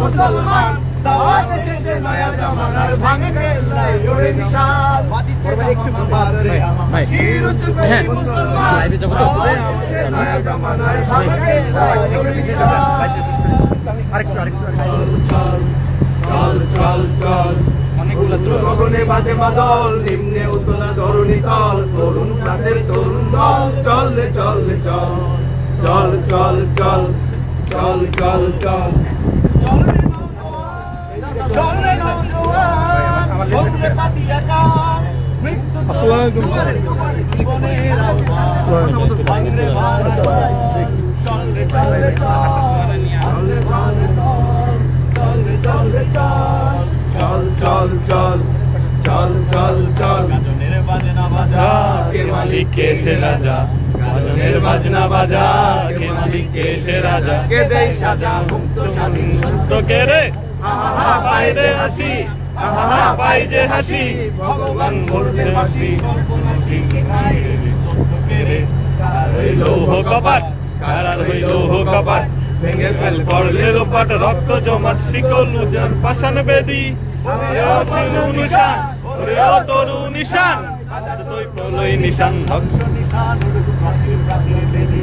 মুসলমান দাওয়াত এসেছে নয়া জামানার ভাঙে গেলাই ওরে নিশান। একটু বাজারে ভাই। শির করি হ্যাঁ। মুসলমান লাইভে যাব তো? নয়া জামানার ভাঙে গেলাই ওরে নিশান। আরেকটু আরেকটু চল চল চল চল অনেকগুলো গগনে বাজে বাদল নিম্নে উতলা ধরণী তল তরুণ প্রাতের তরুণ দল। চল রে চল রে চল। চল চল চল। চল চল চল। চল রে নওজোয়ান শোন রে পাতিয়া গান মৃত্যু তো দুয়ারে দুয়ারে জীবনের আহ্বান ভাঙ রে ভারত চল রে চল রে চল চল রে চল রে চল চল রে চল রে চল চল চল চল চল চল চল গাজনের বাজনা বাজা কে মালিক কে সে রাজা? গাজনের বাজনা বাজা, কে কে সে রাজা? কে সাজা? মুক্ত স্বাধীন। তো কে রে? আহা হাসি। আহা পাই যে হাসি। ভগবান মরতে বাসি কল্পনাসি শিখাই কে রে? ওই লৌহ কপাট? কারার হই লৌহ কপাট? ভেঙে ফেল করলে লোপাট রক্ত জমাট শিকল উজান পাষাণ বেদি। নিশান। তরু নিশান। হাজার দুই প্রলয় নিশান। ধ্বংস ধ্বংস নিশান প্রাচীর প্রাচীর বেদি।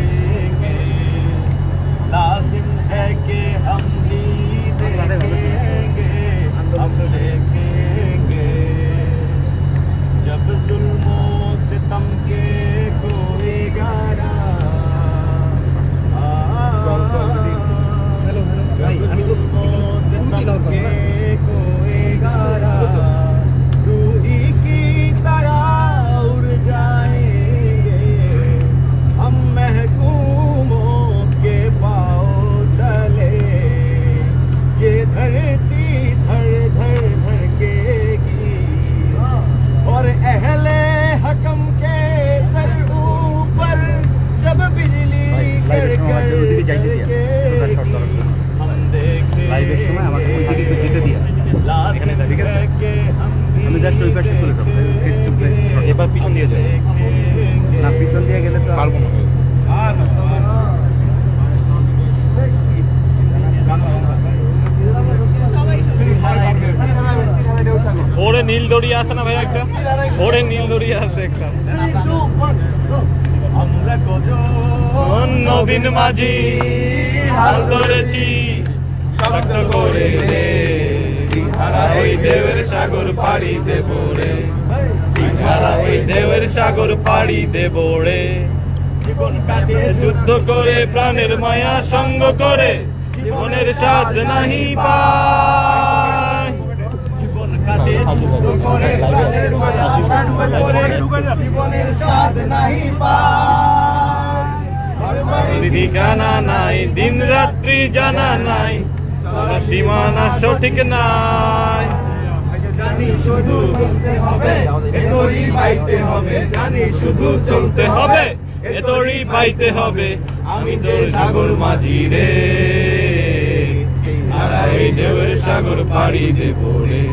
লাইভের সময় আমাকে ওইদিকে যাইতে দিয়া। সোজা শর্ট লাইভের সময় আমাকে ওইদিকে একটু যেতে দিয়া। এখানে ঠিক আছে? আমি জাস্ট ওই পাশে তুলে রাখব এবার পিছন দিয়ে যাই না পিছন দিয়ে গেলে তো পারব না। ওরে নীল দড়ি আছে না ভাই একটা? ওরে নীল দড়ি আছে একটা। নবীন মাঝি, হাল ধরেছি, শক্ত করে রে। ওই দেবের সাগর পাড়ি দেব রে। ওই দেবের সাগর পাড়ি দেব রে। জীবন কাটিয়ে যুদ্ধ করে, প্রাণের মায়া সঙ্গ করে, জীবনের স্বাদ নাহি পায়। জীবন কাটিয়ে যুদ্ধ করে, প্রাণের মায়া সঙ্গ করে, জীবনের নাহি পায়। ঠিকানা নাই, দিন রাত্রি জানা নাই সীমানা সঠিক নাই। জানি শুধু চলতে হবে এতই পাইতে হবে আমি তো সাগর মাঝি রে। হারা সাগর পাড়ি দেব রে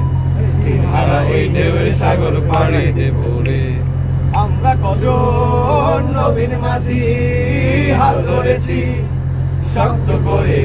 সাগর পাড়ি দেব রে। আমরা কজন নবীন মাঝি হাল ধরেছি শক্ত করে